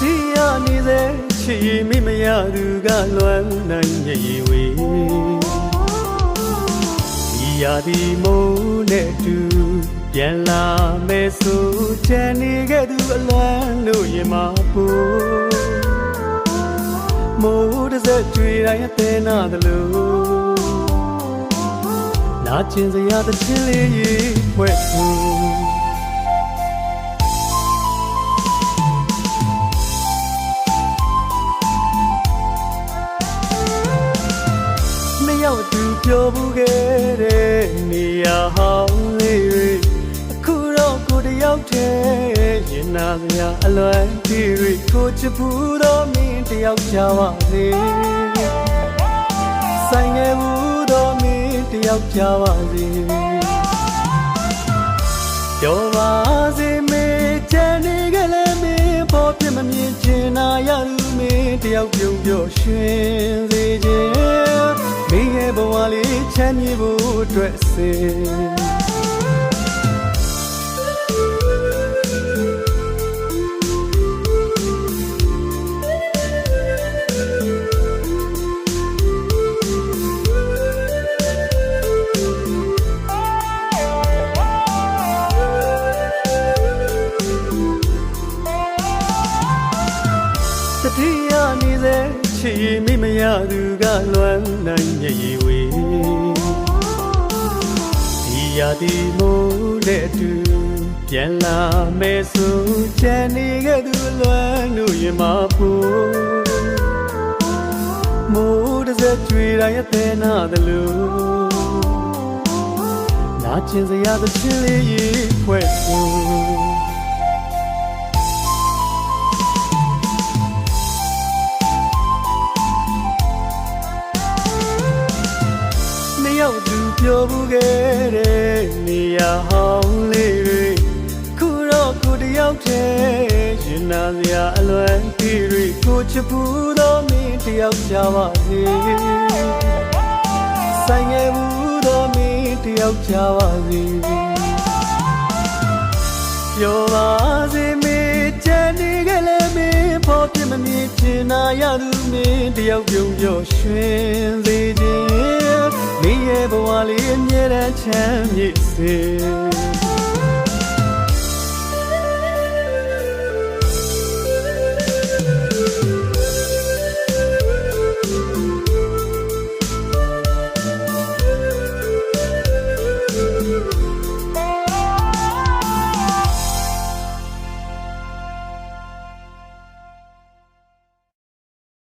တတိယနေစေချစ်ရမိမရသူကလွမ်းနိုင်ရဲ့ရဝေဒီရာဒီမိုးနဲ့တူပြန်လာမယ်ဆိုချန်နေခဲ့သူအလွမ်းလို့ရင်မပူမိုးတစ်စက်ကြွေတိုင်းအသေးနာသလိုနာကျင်စရာတစ်ချင်းလေးရေဖွဲ့ဖို့ နှစ်ယောက်အတူပြောဘူးခဲ့တဲ့နေရာဟောင်းလေးတွေအခုတော့ကိုတစ်ယောက်တည်းရင်နာစရာအလွမ်းတီတွေကိုချစ်ဘူးတော့မင်းတစ်ယောက်ချပါစေဆိုင်ငယ်ဘူးတော့မင်းတစ်ယောက်ချပါစေပြောပါစေမေချန်နေကြလဲမင်းပေါ်ပြမမြင်ချင်နာရလူမင်းတစ်ယောက်ပြုံးပြောရွှင်စေခြင်းမင်းရဲ့ဘဝလေး ချမ်းမြေဖို့အတွက်စေတတိယနေစေချစ်ရမိမရသူကလွမ်းနိုင်ရဲ့ရဝေဒီ ရာဒီမိုးနဲ့အတူပြန်လာမယ်ဆိုချန်နေခဲ့သူအလွမ်းလို့ရင်မပူမိုးတစ်စက်ကြွေတိုင်းအသေးနာသလိုနာကျင်စရာသဖြင့်လေးရေဖွဲ့ဖို့ သူပြောဘူးခဲ့တဲ့နေရာဟောင်းလေးတွေခုတော့ကိုတစ်ယောက်တည်းရင်နာစရာအလွမ်းတီတွေကိုချစ်ဘူးတော့မင်းတစ်ယောက်ကြပါစေဆိုင်ငယ်ဘူးတော့မင်းတစ်ယောက်ကြပါစေပြောပါစေမေချန်နေကြလဲမင်းဖို့ပြမမြင်ချင်နာရသူမင်းတယောက်ပြုံးပြောရွှင်စေခြင်း မင်းရဲ့ဘဝလေးအမြဲတမ်းချမ်းမြေ့စေ